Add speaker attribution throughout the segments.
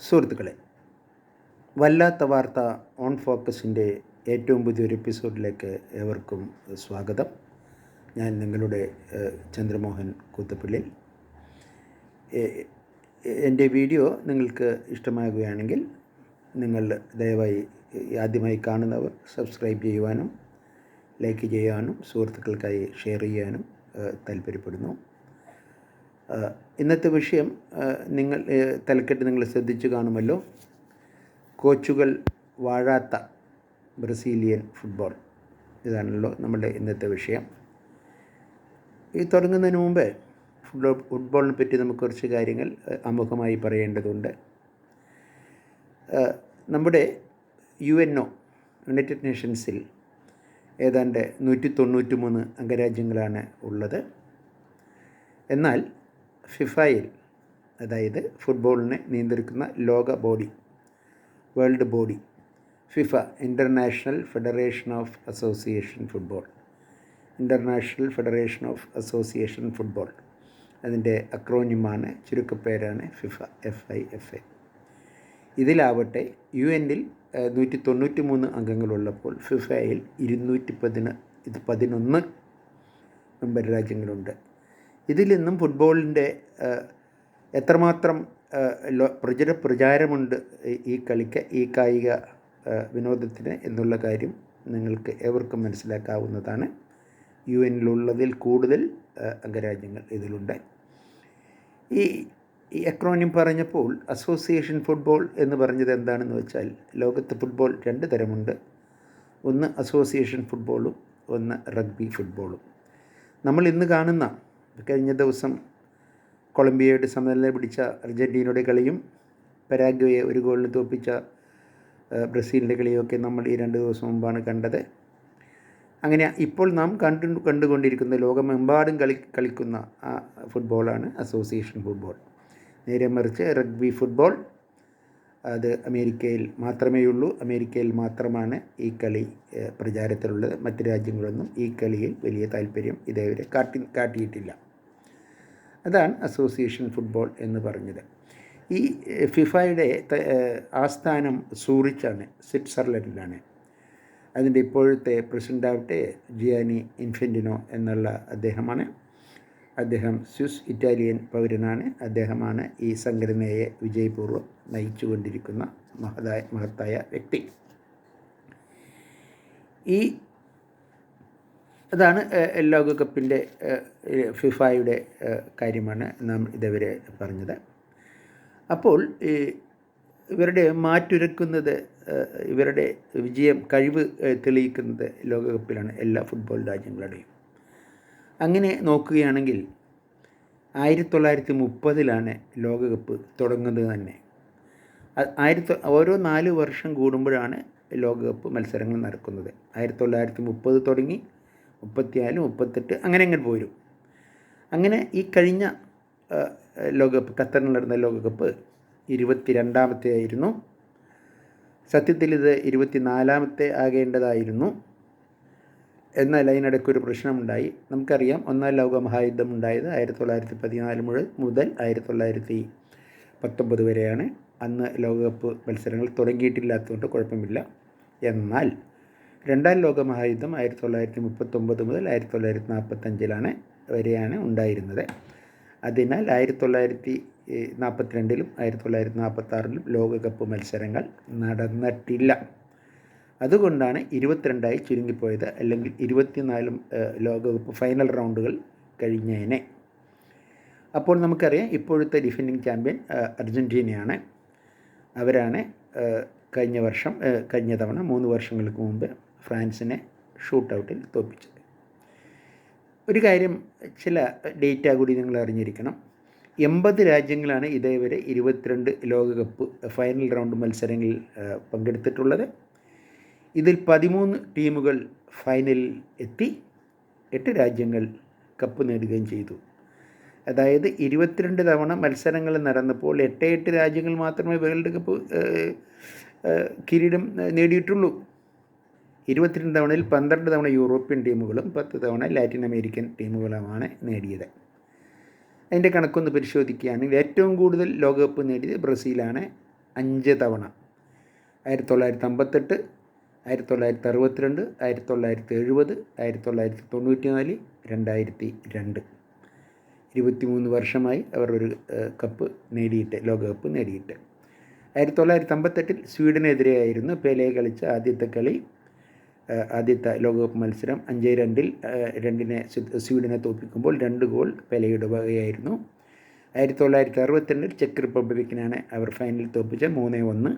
Speaker 1: സുഹൃത്തുക്കളെ വല്ലാത്ത വാർത്ത ഓൺ ഫോക്കസിന്റെ ഏറ്റവും പുതിയൊരു എപ്പിസോഡിലേക്ക് ഏവർക്കും സ്വാഗതം. ഞാൻ നിങ്ങളുടെ ചന്ദ്രമോഹൻ കൂത്തപ്പള്ളി എന്റെ വീഡിയോ നിങ്ങൾക്ക് ഇഷ്ടമാകുകയാണെങ്കിൽ നിങ്ങൾ ദയവായി ആദ്യമായി കാണുന്നവർ സബ്സ്ക്രൈബ് ചെയ്യുവാനും ലൈക്ക് ചെയ്യാനും സുഹൃത്തുക്കൾക്കായി ഷെയർ ചെയ്യാനും താല്പര്യപ്പെടുന്നു ഇന്നത്തെ വിഷയം നിങ്ങൾ തലക്കെട്ട് നിങ്ങൾ ശ്രദ്ധിച്ചു കാണുമല്ലോ. കോച്ചുകൾ വാഴാത്ത ബ്രസീലിയൻ ഫുട്ബോൾ. ഇതാണല്ലോ നമ്മുടെ ഇന്നത്തെ വിഷയം. ഈ തുടങ്ങുന്നതിന് മുമ്പ് ഫുട്ബോൾ ഫുട്ബോളിനെ പറ്റി നമുക്ക് കുറച്ച് കാര്യങ്ങൾ അമുഖമായി പറയേണ്ടതുണ്ട്. നമ്മുടെ യു എൻ ഒ യുണൈറ്റഡ് നേഷൻസിൽ ഏതാണ്ട് നൂറ്റി തൊണ്ണൂറ്റി മൂന്ന് അംഗരാജ്യങ്ങളാണ് ഉള്ളത്. എന്നാൽ ഫിഫയിൽ അതായത് ഫുട്ബോളിനെ നിയന്ത്രിക്കുന്ന ലോക body world body FIFA International Federation of Association Football International Federation of Association Football. അതിന്റെ അക്രോണിമാണ് ചുരുക്കപ്പേരാണ് FIFA F I F A. ഇതിലാവട്ടെ U എന്നിൽ നൂറ്റി തൊണ്ണൂറ്റി മൂന്ന് അംഗങ്ങളുള്ളപ്പോൾ ഫിഫയിൽ ഇരുന്നൂറ്റി പതിന ഇത് പതിനൊന്ന് മെമ്പർ രാജ്യങ്ങളുണ്ട്. ഇതിൽ നിന്നും ഫുട്ബോളിന്റെ എത്രമാത്രം പ്രചര പ്രചാരമുണ്ട് ഈ- കളിക്ക് ഈ കായിക വിനോദത്തിന് എന്നുള്ള കാര്യം നിങ്ങൾക്ക് ഏവർക്കും മനസ്സിലാക്കാവുന്നതാണ്. യു എനിലുള്ളതിൽ കൂടുതൽ അംഗരാജ്യങ്ങൾ ഇതിലുണ്ട്. ഈ ഈ അക്രോണിയം പറഞ്ഞപ്പോൾ അസോസിയേഷൻ ഫുട്ബോൾ എന്ന് പറഞ്ഞത് എന്താണെന്ന് വെച്ചാൽ ലോകത്ത് ഫുട്ബോൾ രണ്ട് തരമുണ്ട്. ഒന്ന് അസോസിയേഷൻ ഫുട്ബോളും ഒന്ന് റഗ്ബി ഫുട്ബോളും നമ്മൾ ഇന്ന് കാണുന്ന കഴിഞ്ഞ ദിവസം കൊളംബിയയുടെ സമനില പിടിച്ച അർജന്റീനയുടെ കളിയും പരാഗ്വയെ ഒരു ഗോളിന് തോൽപ്പിച്ച ബ്രസീലിന്റെ കളിയൊക്കെ നമ്മൾ ഈ രണ്ട് ദിവസം മുമ്പാണ് കണ്ടത്. അങ്ങനെ ഇപ്പോൾ നാം കണ്ടു കണ്ടുകൊണ്ടിരിക്കുന്ന ലോകമെമ്പാടും കളി കളിക്കുന്ന ഫുട്ബോളാണ് അസോസിയേഷൻ ഫുട്ബോൾ. നേരെ മറിച്ച് റഗ്ബി ഫുട്ബോൾ. അത് അമേരിക്കയിൽ മാത്രമേ ഉള്ളൂ അമേരിക്കയിൽ മാത്രമാണ് ഈ കളി പ്രചാരത്തിലുള്ളത്. മറ്റ് രാജ്യങ്ങളൊന്നും ഈ കളിയിൽ വലിയ താല്പര്യം ഇതേവരെ കാട്ടി കാട്ടിയിട്ടില്ല. അതാണ് അസോസിയേഷൻ ഫുട്ബോൾ എന്ന് പറഞ്ഞത്. ഈ ഫിഫയുടെ ആസ്ഥാനം സൂറിച്ചാണ് സ്വിറ്റ്സർലൻഡിലാണ്. അതിന്റെ ഇപ്പോഴത്തെ പ്രസിഡന്റാവട്ടെ ജിയാനി ഇൻഫെന്റിനോ എന്നുള്ള അദ്ദേഹമാണ്. അദ്ദേഹം സ്വിസ് ഇറ്റാലിയൻ പൗരനാണ്. അദ്ദേഹമാണ് ഈ സംഘടനയെ വിജയപൂർവം നയിച്ചുകൊണ്ടിരിക്കുന്ന മഹതായ മഹത്തായ വ്യക്തി. ഈ അതാണ് ലോകകപ്പിന്റെ ഫിഫായുടെ കാര്യമാണ് നാം ഇതുവരെ പറഞ്ഞത്. അപ്പോൾ ഇവരുടെ മാറ്റുരക്കുന്നത് ഇവരുടെ വിജയം കഴിവ് തെളിയിക്കുന്നത് ലോകകപ്പിലാണ് എല്ലാ ഫുട്ബോൾ രാജ്യങ്ങളുടെയും. അങ്ങനെ നോക്കുകയാണെങ്കിൽ ആയിരത്തി തൊള്ളായിരത്തി മുപ്പതിലാണ് ലോകകപ്പ് തുടങ്ങുന്നത് തന്നെ. ആയിരത്തി ഓരോ നാല് വർഷം കൂടുമ്പോഴാണ് ലോകകപ്പ് മത്സരങ്ങൾ നടക്കുന്നത്. ആയിരത്തി തൊള്ളായിരത്തി മുപ്പത് തുടങ്ങി മുപ്പത്തിനാല് മുപ്പത്തെട്ട് അങ്ങനെ അങ്ങോട്ട് പോരും. അങ്ങനെ ഈ കഴിഞ്ഞ ലോകകപ്പ് ഖത്തറിൽ നടന്ന ലോകകപ്പ് ഇരുപത്തി രണ്ടാമത്തെ ആയിരുന്നു. സത്യത്തിൽ ഇത് ഇരുപത്തിനാലാമത്തെ ആകേണ്ടതായിരുന്നു. എന്നാൽ അതിനിടയ്ക്ക് ഒരു പ്രശ്നമുണ്ടായി. നമുക്കറിയാം ഒന്നാം ലോക മഹായുദ്ധം ഉണ്ടായത് ആയിരത്തി തൊള്ളായിരത്തി പതിനാല് മുതൽ ആയിരത്തി തൊള്ളായിരത്തി പത്തൊമ്പത് വരെയാണ്. അന്ന് ലോകകപ്പ് മത്സരങ്ങൾ തുടങ്ങിയിട്ടില്ലാത്തതുകൊണ്ട് കുഴപ്പമില്ല. എന്നാൽ രണ്ടാം ലോക മഹായുദ്ധം ആയിരത്തി തൊള്ളായിരത്തി മുപ്പത്തൊമ്പത് മുതൽ ആയിരത്തി തൊള്ളായിരത്തി നാൽപ്പത്തഞ്ചിലാണ് വരെയാണ് ഉണ്ടായിരുന്നത്. അതിനാൽ ആയിരത്തി തൊള്ളായിരത്തി നാൽപ്പത്തിരണ്ടിലും ആയിരത്തി തൊള്ളായിരത്തി നാൽപ്പത്താറിലും ലോകകപ്പ് മത്സരങ്ങൾ നടന്നിട്ടില്ല. അതുകൊണ്ടാണ് ഇരുപത്തിരണ്ടായി ചുരുങ്ങിപ്പോയത് അല്ലെങ്കിൽ ഇരുപത്തിനാലും ലോകകപ്പ് ഫൈനൽ റൗണ്ടുകൾ കഴിഞ്ഞേനെ. അപ്പോൾ നമുക്കറിയാം ഇപ്പോഴത്തെ ഡിഫൻഡിങ് ചാമ്പ്യൻ അർജന്റീനയാണ് അവരാണ് കഴിഞ്ഞ വർഷം കഴിഞ്ഞ തവണ മൂന്ന് വർഷങ്ങൾക്ക് മുമ്പ് ഫ്രാൻസിനെ ഷൂട്ട് ഔട്ടിൽ തോൽപ്പിച്ചത്. ഒരു കാര്യം ചില ഡേറ്റ കൂടി നിങ്ങൾ അറിഞ്ഞിരിക്കണം. എൺപത് രാജ്യങ്ങളാണ് ഇതേവരെ ഇരുപത്തിരണ്ട് ലോകകപ്പ് ഫൈനൽ റൗണ്ട് മത്സരങ്ങളിൽ പങ്കെടുത്തിട്ടുള്ളത്. ഇതിൽ പതിമൂന്ന് ടീമുകൾ ഫൈനലിൽ എത്തി എട്ട് രാജ്യങ്ങൾ കപ്പ് നേടുകയും ചെയ്തു. അതായത് ഇരുപത്തിരണ്ട് തവണ മത്സരങ്ങൾ നടന്നപ്പോൾ എട്ട് എട്ട് രാജ്യങ്ങൾ മാത്രമേ വേൾഡ് കപ്പ് കിരീടം നേടിയിട്ടുള്ളൂ. ഇരുപത്തിരണ്ട് തവണയിൽ പന്ത്രണ്ട് തവണ യൂറോപ്യൻ ടീമുകളും പത്ത് തവണ ലാറ്റിൻ അമേരിക്കൻ ടീമുകളുമാണ് നേടിയത്. അതിന്റെ കണക്കൊന്ന് പരിശോധിക്കുകയാണെങ്കിൽ ഏറ്റവും കൂടുതൽ ലോകകപ്പ് നേടിയത് ബ്രസീലാണ് അഞ്ച് തവണ. ആയിരത്തി തൊള്ളായിരത്തി അമ്പത്തെട്ട് ആയിരത്തി തൊള്ളായിരത്തി അറുപത്തിരണ്ട് ആയിരത്തി തൊള്ളായിരത്തി എഴുപത് ആയിരത്തി തൊള്ളായിരത്തി തൊണ്ണൂറ്റി നാല് രണ്ടായിരത്തി രണ്ട് ഇരുപത്തിമൂന്ന് വർഷമായി അവർ ഒരു കപ്പ് നേടിയിട്ട് ലോകകപ്പ് നേടിയിട്ട്. ആയിരത്തി തൊള്ളായിരത്തി അമ്പത്തെട്ടിൽ സ്വീഡനെതിരെയായിരുന്നു പേലയെ കളിച്ച ആദ്യത്തെ കളി ആദ്യത്തെ ലോകകപ്പ് മത്സരം അഞ്ച് രണ്ടിൽ രണ്ടിനെ സ്വീഡനെ തോൽപ്പിക്കുമ്പോൾ രണ്ട് ഗോൾ പെലയുടെ വകയായിരുന്നു ആയിരത്തി തൊള്ളായിരത്തി അറുപത്തിരണ്ടിൽ ചെക്ക് റിപ്പബ്ലിക്കിനാണ് അവർ ഫൈനലിൽ തോൽപ്പിച്ചത് മൂന്ന് ഒന്ന്.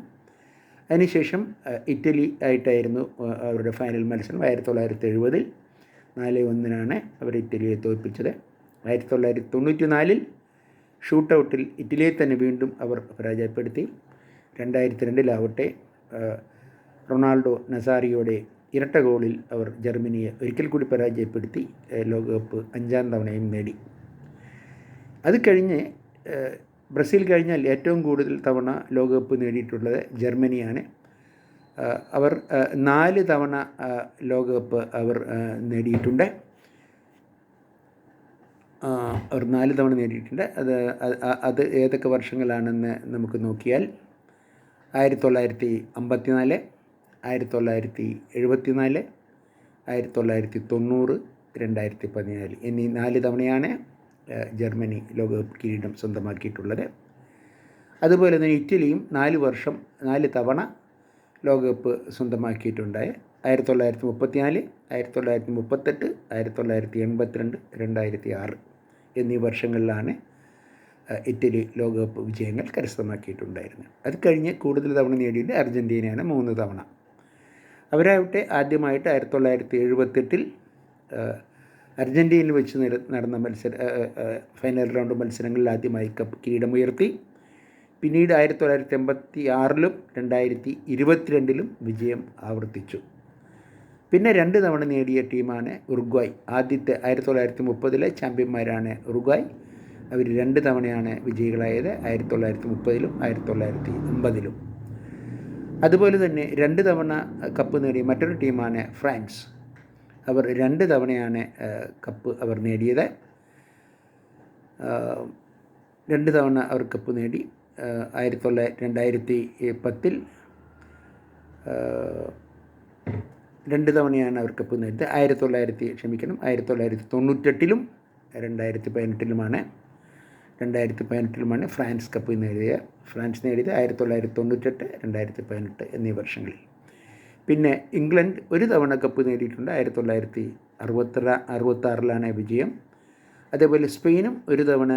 Speaker 1: അതിനുശേഷം ഇറ്റലി ആയിട്ടായിരുന്നു അവരുടെ ഫൈനൽ മത്സരം ആയിരത്തി തൊള്ളായിരത്തി എഴുപതിൽ നാല് ഒന്നിനാണ് അവർ ഇറ്റലിയെ തോൽപ്പിച്ചത്. ആയിരത്തി തൊള്ളായിരത്തി തൊണ്ണൂറ്റി നാലിൽ ഷൂട്ടൗട്ടിൽ ഇറ്റലിയെ തന്നെ വീണ്ടും അവർ പരാജയപ്പെടുത്തി. രണ്ടായിരത്തി രണ്ടിലാവട്ടെ റൊണാൾഡോ നസാറിയോടെ ഇരട്ട ഗോളിൽ അവർ ജർമ്മനിയെ ഒരിക്കൽ കൂടി പരാജയപ്പെടുത്തി ലോകകപ്പ് അഞ്ചാം തവണയും നേടി. അത് കഴിഞ്ഞ് ബ്രസീൽ കഴിഞ്ഞാൽ ഏറ്റവും കൂടുതൽ തവണ ലോകകപ്പ് നേടിയിട്ടുള്ളത് ജർമ്മനിയാണ്. അവർ നാല് തവണ ലോകകപ്പ് അവർ നേടിയിട്ടുണ്ട്. അവർ നാല് തവണ നേടിയിട്ടുണ്ട്. അത് അത് ഏതൊക്കെ വർഷങ്ങളാണെന്ന് നമുക്ക് നോക്കിയാൽ ആയിരത്തി തൊള്ളായിരത്തി അമ്പത്തി നാല് ആയിരത്തി തൊള്ളായിരത്തി എഴുപത്തി നാല് ആയിരത്തി തൊള്ളായിരത്തി തൊണ്ണൂറ് രണ്ടായിരത്തി പതിനാല് എന്നീ നാല് തവണയാണ് ജർമ്മനി ലോകകപ്പ് കിരീടം സ്വന്തമാക്കിയിട്ടുള്ളത്. അതുപോലെ തന്നെ ഇറ്റലിയും നാല് വർഷം നാല് തവണ ലോകകപ്പ് സ്വന്തമാക്കിയിട്ടുണ്ടായ. ആയിരത്തി തൊള്ളായിരത്തി മുപ്പത്തി നാല് ആയിരത്തി തൊള്ളായിരത്തി മുപ്പത്തെട്ട് ആയിരത്തി തൊള്ളായിരത്തി എൺപത്തിരണ്ട് രണ്ടായിരത്തി ആറ് എന്നീ വർഷങ്ങളിലാണ് ഇറ്റലി ലോകകപ്പ് വിജയങ്ങൾ കരസ്ഥമാക്കിയിട്ടുണ്ടായിരുന്നത്. അത് കഴിഞ്ഞ് കൂടുതൽ തവണ നേടിയത് അർജന്റീനയാണ് മൂന്ന് തവണ. അവരാവട്ടെ ആദ്യമായിട്ട് ആയിരത്തി തൊള്ളായിരത്തി എഴുപത്തെട്ടിൽ അർജന്റീനയിൽ വെച്ച് നടന്ന മത്സര ഫൈനൽ റൗണ്ട് മത്സരങ്ങളിൽ ആദ്യമായി കപ്പ് കിരീടമുയർത്തി. പിന്നീട് ആയിരത്തി തൊള്ളായിരത്തി എൺപത്തി ആറിലും രണ്ടായിരത്തി ഇരുപത്തിരണ്ടിലും വിജയം ആവർത്തിച്ചു. പിന്നെ രണ്ട് തവണ നേടിയ ടീമാണ് ഉറുഗ്വായ്. ആദ്യത്തെ ആയിരത്തി തൊള്ളായിരത്തി മുപ്പതിലെ ചാമ്പ്യന്മാരാണ് ഉറുഗ്വായ്. അവർ രണ്ട് തവണയാണ് വിജയികളായത് ആയിരത്തി തൊള്ളായിരത്തി മുപ്പതിലും ആയിരത്തി തൊള്ളായിരത്തി അമ്പതിലും അതുപോലെ തന്നെ രണ്ട് തവണ കപ്പ് നേടിയ മറ്റൊരു ടീമാണ് ഫ്രാൻസ്. അവർ രണ്ട് തവണയാണ് കപ്പ് അവർ നേടിയത്. രണ്ട് തവണ അവർ കപ്പ് നേടി. ആയിരത്തി തൊള്ളായിരത്തി രണ്ടായിരത്തി പത്തിൽ രണ്ട് തവണയാണ് അവർ കപ്പ് നേടിയത്. ആയിരത്തി തൊള്ളായിരത്തി ക്ഷമിക്കണം ആയിരത്തി തൊള്ളായിരത്തി തൊണ്ണൂറ്റെട്ടിലും രണ്ടായിരത്തി പതിനെട്ടിലുമാണ്. രണ്ടായിരത്തി പതിനെട്ടിലുമാണ് ഫ്രാൻസ് കപ്പ് നേടിയ ഫ്രാൻസ് നേടിയത് ആയിരത്തി തൊള്ളായിരത്തി തൊണ്ണൂറ്റെട്ട് രണ്ടായിരത്തി പതിനെട്ട് എന്നീ വർഷങ്ങളിൽ. പിന്നെ ഇംഗ്ലണ്ട് ഒരു തവണ കപ്പ് നേടിയിട്ടുണ്ട്. ആയിരത്തി തൊള്ളായിരത്തി അറുപത്തി അറുപത്താറിലാണ് വിജയം. അതേപോലെ സ്പെയിനും ഒരു തവണ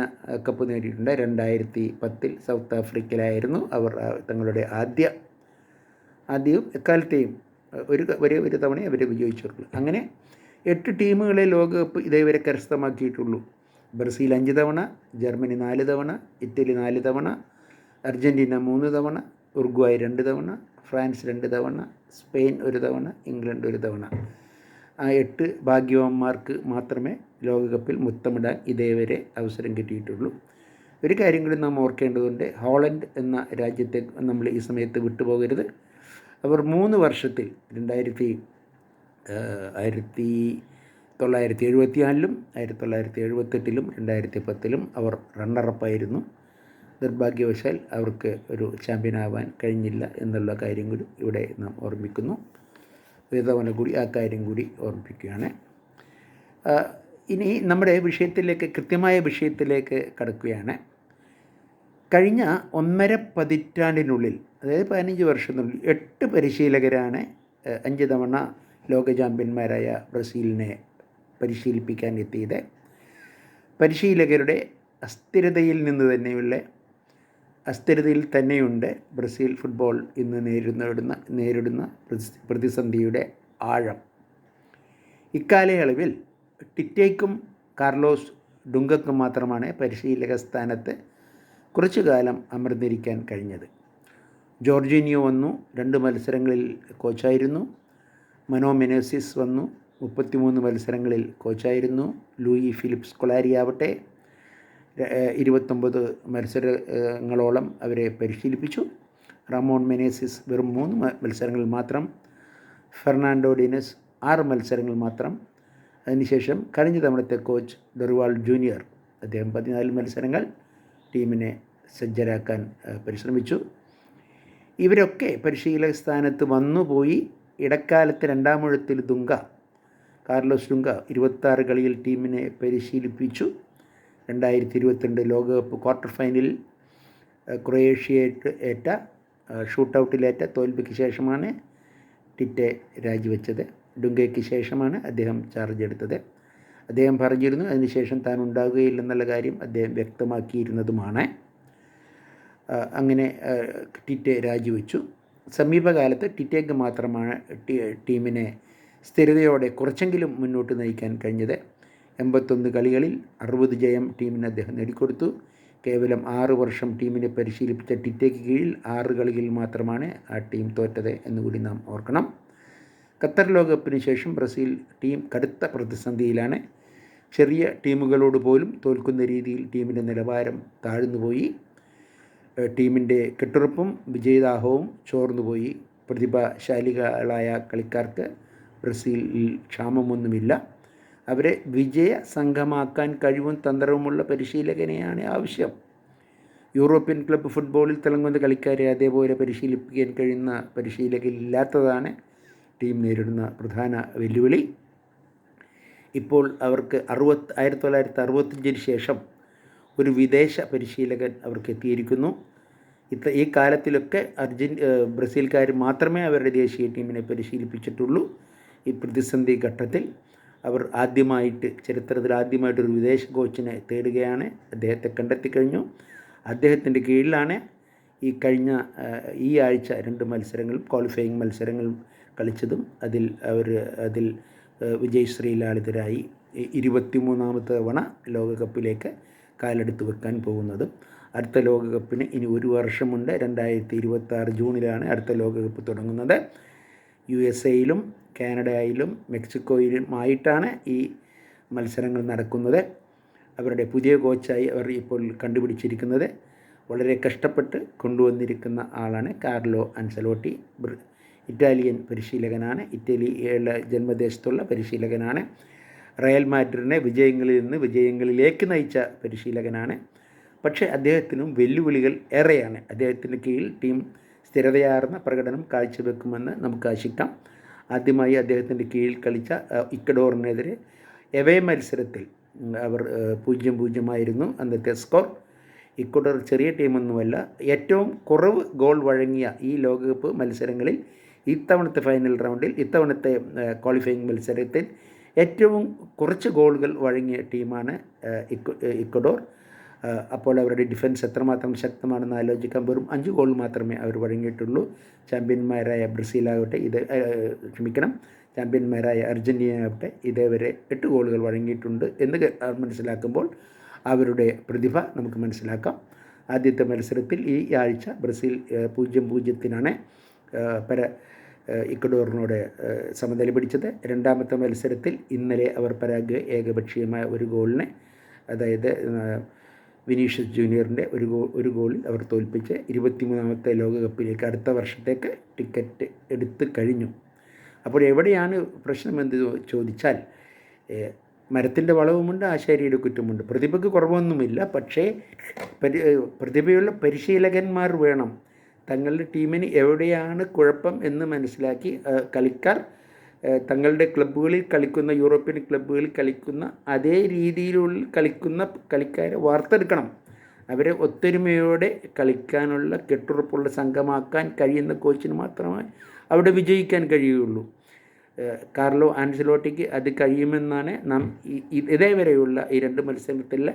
Speaker 1: കപ്പ് നേടിയിട്ടുണ്ട്. രണ്ടായിരത്തി പത്തിൽ സൗത്ത് ആഫ്രിക്കയിലായിരുന്നു അവർ തങ്ങളുടെ ആദ്യ ആദ്യവും എക്കാലത്തെയും ഒരു ഒരേ ഒരു തവണ അവർ വിജയിച്ചിട്ടുള്ളൂ. അങ്ങനെ എട്ട് ടീമുകളെ ലോകകപ്പ് ഇതേവരെ കരസ്ഥമാക്കിയിട്ടുള്ളൂ. ബ്രസീൽ അഞ്ച് തവണ ജർമ്മനി നാല് തവണ ഇറ്റലി നാല് തവണ അർജന്റീന മൂന്ന് തവണ ഉറുഗ്വായ് രണ്ട് തവണ ഫ്രാൻസ് രണ്ട് തവണ സ്പെയിൻ ഒരു തവണ ഇംഗ്ലണ്ട് ഒരു തവണ. ആ എട്ട് ഭാഗ്യവാന്മാർക്ക് മാത്രമേ ലോകകപ്പിൽ മുത്തമിടാൻ ഇതേവരെ അവസരം കിട്ടിയിട്ടുള്ളൂ. ഒരു കാര്യം കൂടി നാം ഓർക്കേണ്ടതുണ്ട് ഹോളണ്ട് എന്ന രാജ്യത്തെ നമ്മൾ ഈ സമയത്ത് വിട്ടുപോകരുത്. അവർ മൂന്ന് വർഷത്തിൽ രണ്ടായിരത്തി ആയിരത്തി തൊള്ളായിരത്തി എഴുപത്തി നാലിലും ആയിരത്തി തൊള്ളായിരത്തി എഴുപത്തെട്ടിലും രണ്ടായിരത്തി പത്തിലും അവർ റണ്ണറപ്പായിരുന്നു നിർഭാഗ്യവശാൽ അവർക്ക് ഒരു ചാമ്പ്യനാവാൻ കഴിഞ്ഞില്ല എന്നുള്ള കാര്യം കൂടി ഇവിടെ നാം ഓർമ്മിക്കുന്നു. വേദവന കൂടി ആ കാര്യം കൂടി ഓർമ്മിപ്പിക്കുകയാണ്. ഇനി നമ്മുടെ വിഷയത്തിലേക്ക് കൃത്യമായ വിഷയത്തിലേക്ക് കടക്കുകയാണ്. കഴിഞ്ഞ ഒന്നര പതിറ്റാണ്ടിനുള്ളിൽ അതായത് പതിനഞ്ച് വർഷത്തിനുള്ളിൽ എട്ട് പരിശീലകരാണ് അഞ്ച് തവണ ലോക ചാമ്പ്യന്മാരായ ബ്രസീലിനെ പരിശീലിപ്പിക്കാൻ എത്തിയത് പരിശീലകരുടെ അസ്ഥിരതയിൽ നിന്ന് തന്നെയുള്ള അസ്ഥിരതയിൽ തന്നെയുണ്ട് ബ്രസീൽ ഫുട്ബോൾ ഇന്ന് നേരിടുന്ന നേരിടുന്ന പ്രതിസന്ധിയുടെ ആഴം. ഇക്കാലയളവിൽ ടിറ്റേക്കും കാർലോസ് ഡുങ്കക്കും മാത്രമാണ് പരിശീലക സ്ഥാനത്ത് കുറച്ചു കാലം അമർന്നിരിക്കാൻ കഴിഞ്ഞത്. ജോർജിനിയോ വന്നു രണ്ട് മത്സരങ്ങളിൽ കോച്ചായിരുന്നു. മനോമെനോസിസ് വന്നു മുപ്പത്തിമൂന്ന് മത്സരങ്ങളിൽ കോച്ചായിരുന്നു. ലൂയി ഫിലിപ്സ് കൊളാരി ആവട്ടെ ഇരുപത്തൊമ്പത് മത്സരങ്ങളോളം അവരെ പരിശീലിപ്പിച്ചു. റമോൺ മെനേസിസ് വെറും മൂന്ന് മത്സരങ്ങളിൽ മാത്രം. ഫെർണാണ്ടോ ഡിനസ് ആറ് മത്സരങ്ങൾ മാത്രം. അതിനുശേഷം കഴിഞ്ഞ തവണത്തെ കോച്ച് ഡെറുവാൾ ജൂനിയർ അദ്ദേഹം പതിനാല് മത്സരങ്ങൾ ടീമിനെ സജ്ജരാക്കാൻ പരിശ്രമിച്ചു. ഇവരൊക്കെ പരിശീലക സ്ഥാനത്ത് വന്നുപോയി. ഇടക്കാലത്ത് രണ്ടാമൂഴത്തിൽ ദുങ്ക കാർലോസ് ഡുങ്ക ഇരുപത്താറ് കളിയിൽ ടീമിനെ പരിശീലിപ്പിച്ചു. രണ്ടായിരത്തി ഇരുപത്തിരണ്ട് ലോകകപ്പ് ക്വാർട്ടർ ഫൈനലിൽ ക്രൊയേഷ്യയായിട്ട് ഏറ്റ ഷൂട്ടൗട്ടിലേറ്റ തോൽവിക്ക് ശേഷമാണ് ടിറ്റെ രാജിവെച്ചത്. ഡുങ്കയ്ക്ക് ശേഷമാണ് അദ്ദേഹം ചാർജ് എടുത്തത്. അദ്ദേഹം പറഞ്ഞിരുന്നു അതിനുശേഷം താൻ ഉണ്ടാകുകയില്ലെന്നുള്ള കാര്യം അദ്ദേഹം വ്യക്തമാക്കിയിരുന്നതുമാണ്. അങ്ങനെ ടിറ്റെ രാജിവെച്ചു. സമീപകാലത്ത് ടിറ്റേക്ക് മാത്രമാണ് ടീമിനെ സ്ഥിരതയോടെ കുറച്ചെങ്കിലും മുന്നോട്ട് നയിക്കാൻ കഴിഞ്ഞത്. എൺപത്തൊന്ന് കളികളിൽ അറുപത് ജയം ടീമിന് അദ്ദേഹം നേടിക്കൊടുത്തു. കേവലം ആറ് വർഷം ടീമിനെ പരിശീലിപ്പിച്ച ടിറ്റയ്ക്ക് കീഴിൽ ആറ് കളികളിൽ മാത്രമാണ് ആ ടീം തോറ്റത് എന്നുകൂടി നാം ഓർക്കണം. ഖത്തർ ലോകകപ്പിന് ശേഷം ബ്രസീൽ ടീം കടുത്ത പ്രതിസന്ധിയിലാണ്. ചെറിയ ടീമുകളോട് പോലും തോൽക്കുന്ന രീതിയിൽ ടീമിന്റെ നിലവാരം താഴ്ന്നുപോയി. ടീമിന്റെ കെട്ടുറപ്പും വിജയദാഹവും ചോർന്നുപോയി. പ്രതിഭാശാലികളായ കളിക്കാർക്ക് ബ്രസീലിൽ ക്ഷാമമൊന്നുമില്ല. അവരെ വിജയ സംഘമാക്കാൻ കഴിവും തന്ത്രവുമുള്ള പരിശീലകനെയാണ് ആവശ്യം. യൂറോപ്യൻ ക്ലബ്ബ് ഫുട്ബോളിൽ തിളങ്ങുന്ന കളിക്കാരെ അതേപോലെ പരിശീലിപ്പിക്കാൻ കഴിയുന്ന പരിശീലകരില്ലാത്തതാണ് ടീം നേരിടുന്ന പ്രധാന വെല്ലുവിളി. ഇപ്പോൾ അവർക്ക് അറുപത്തി ആയിരത്തി തൊള്ളായിരത്തി അറുപത്തഞ്ചിന് ശേഷം ഒരു വിദേശ പരിശീലകൻ അവർക്ക് എത്തിയിരിക്കുന്നു. ഇത്ത ഈ കാലത്തിലൊക്കെ അർജൻ ബ്രസീൽക്കാർ മാത്രമേ അവരുടെ ദേശീയ ടീമിനെ പരിശീലിപ്പിച്ചിട്ടുള്ളൂ. ഈ പ്രതിസന്ധി ഘട്ടത്തിൽ അവർ ആദ്യമായിട്ട് ചരിത്രത്തിൽ ആദ്യമായിട്ടൊരു വിദേശ കോച്ചിനെ തേടുകയാണ്. അദ്ദേഹത്തെ കണ്ടെത്തി കഴിഞ്ഞു. അദ്ദേഹത്തിന്റെ കീഴിലാണ് ഈ കഴിഞ്ഞ ഈ ആഴ്ച രണ്ട് മത്സരങ്ങളും ക്വാളിഫയിങ് മത്സരങ്ങളും കളിച്ചതും. അതിൽ അവർ അതിൽ വിജയശ്രീ ലാളിതരായി ഇരുപത്തിമൂന്നാമത്തെ തവണ ലോകകപ്പിലേക്ക് കാലെടുത്ത് വെക്കാൻ പോകുന്നതും. അടുത്ത ലോകകപ്പിന് ഇനി ഒരു വർഷമുണ്ട്. രണ്ടായിരത്തി ഇരുപത്തി ജൂണിലാണ് അടുത്ത ലോകകപ്പ് തുടങ്ങുന്നത്. യു എസ് എയിലും കാനഡയിലും മെക്സിക്കോയിലുമായിട്ടാണ് ഈ മത്സരങ്ങൾ നടക്കുന്നത്. അവരുടെ പുതിയ കോച്ചായി അവർ ഇപ്പോൾ കണ്ടുപിടിച്ചിരിക്കുന്നത്. വളരെ കഷ്ടപ്പെട്ട് കൊണ്ടുവന്നിരിക്കുന്ന ആളാണ് കാർലോ അൻസലോട്ടി. ഇറ്റാലിയൻ പരിശീലകനാണ്. ഇറ്റലിയുടെ ജന്മദേശത്തുള്ള പരിശീലകനാണ്. റയൽ മാഡ്രിഡിനെ വിജയങ്ങളിൽ നിന്ന് വിജയങ്ങളിലേക്ക് നയിച്ച പരിശീലകനാണ്. പക്ഷേ അദ്ദേഹത്തിനും വെല്ലുവിളികൾ ഏറെയാണ്. അദ്ദേഹത്തിന് കീഴിൽ ടീം സ്ഥിരതയാർന്ന പ്രകടനം കാഴ്ചവെക്കുമെന്ന് നമുക്ക് ആശിക്കാം. ആദ്യമായി അദ്ദേഹത്തിന്റെ കീഴിൽ കളിച്ച ഇക്കഡോറിനെതിരെ എവേ മത്സരത്തിൽ അവർ പൂജ്യം പൂജ്യമായിരുന്നു. അന്നത്തെ സ്കോർ ഇക്കഡോർ ചെറിയ ടീമൊന്നുമല്ല. ഏറ്റവും കുറവ് ഗോൾ വഴങ്ങിയ ഈ ലോകകപ്പ് മത്സരങ്ങളിൽ ഇത്തവണത്തെ ഫൈനൽ റൗണ്ടിൽ ഇത്തവണത്തെ ക്വാളിഫയിങ് മത്സരത്തിൽ ഏറ്റവും കുറച്ച് ഗോളുകൾ വഴങ്ങിയ ടീമാണ് ഇക്വഡോർ. അപ്പോൾ അവരുടെ ഡിഫൻസ് എത്രമാത്രം ശക്തമാണെന്ന് ആലോചിക്കാൻ വെറും അഞ്ച് ഗോൾ മാത്രമേ അവർ വഴങ്ങിയിട്ടുള്ളൂ. ചാമ്പ്യന്മാരായ ബ്രസീലാകട്ടെ ഇത് ക്ഷമിക്കണം. ചാമ്പ്യന്മാരായ അർജന്റീന ആകട്ടെ ഇതേവരെ എട്ട് ഗോളുകൾ വഴങ്ങിയിട്ടുണ്ട് എന്ന് മനസ്സിലാക്കുമ്പോൾ അവരുടെ പ്രതിഭ നമുക്ക് മനസ്സിലാക്കാം. ആദ്യത്തെ മത്സരത്തിൽ ഈ ആഴ്ച ബ്രസീൽ പൂജ്യം പൂജ്യത്തിനാണ് പര ഇക്വഡോറിനോട് സമനില പിടിച്ചത്. രണ്ടാമത്തെ മത്സരത്തിൽ ഇന്നലെ അവർ പരാഗ് ഏകപക്ഷീയമായ ഒരു ഗോളിനെ അതായത് വിനീഷ്യസ് ജൂനിയറിന്റെ ഒരു ഗോൾ ഒരു ഗോളിൽ അവർ തോൽപ്പിച്ച് ഇരുപത്തിമൂന്നാമത്തെ ലോകകപ്പിലേക്ക് അടുത്ത വർഷത്തേക്ക് ടിക്കറ്റ് എടുത്ത് കഴിഞ്ഞു. അപ്പോൾ എവിടെയാണ് പ്രശ്നമെന്ന് ചോദിച്ചാൽ മരത്തിന്റെ വളവുമുണ്ട് ആശാരിയുടെ കുറ്റമുണ്ട്. പ്രതിഭയ്ക്ക് കുറവൊന്നുമില്ല പക്ഷേ പരി പ്രതിഭയുള്ള പരിശീലകന്മാർ വേണം. തങ്ങളുടെ ടീമിന് എവിടെയാണ് കുഴപ്പം എന്ന് മനസ്സിലാക്കി കളിക്കാർ തങ്ങളുടെ ക്ലബ്ബുകളിൽ കളിക്കുന്ന യൂറോപ്യൻ ക്ലബ്ബുകളിൽ കളിക്കുന്ന അതേ രീതിയിലുള്ള കളിക്കുന്ന കളിക്കാരെ വാർത്തെടുക്കണം. അവരെ ഒത്തൊരുമയോടെ കളിക്കാനുള്ള കെട്ടുറപ്പുള്ള സംഘമാക്കാൻ കഴിയുന്ന കോച്ചിന് മാത്രമേ അവിടെ വിജയിക്കാൻ കഴിയുകയുള്ളൂ കാർലോ ആൻസലോട്ടിക്ക് അത് കഴിയുമെന്നാണ് നാം ഇതേവരെയുള്ള ഈ രണ്ട് മത്സരത്തിലെ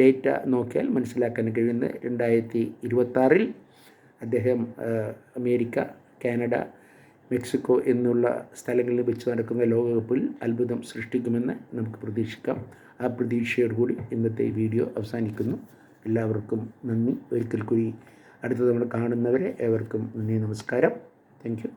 Speaker 1: ഡേറ്റ നോക്കിയാൽ മനസ്സിലാക്കാൻ കഴിയുന്നത്. രണ്ടായിരത്തി ഇരുപത്താറിൽ അദ്ദേഹം അമേരിക്ക കാനഡ മെക്സിക്കോ എന്നുള്ള സ്ഥലങ്ങളിൽ വെച്ച് നടക്കുന്ന ലോകകപ്പിൽ അത്ഭുതം സൃഷ്ടിക്കുമെന്ന് നമുക്ക് പ്രതീക്ഷിക്കാം. ആ പ്രതീക്ഷയോടുകൂടി ഇന്നത്തെ വീഡിയോ അവസാനിക്കുന്നു. എല്ലാവർക്കും നന്ദി. ഒരിക്കൽ കൂടി അടുത്ത തവണ കാണുന്നവരെ ഏവർക്കും നന്ദി നമസ്കാരം. താങ്ക്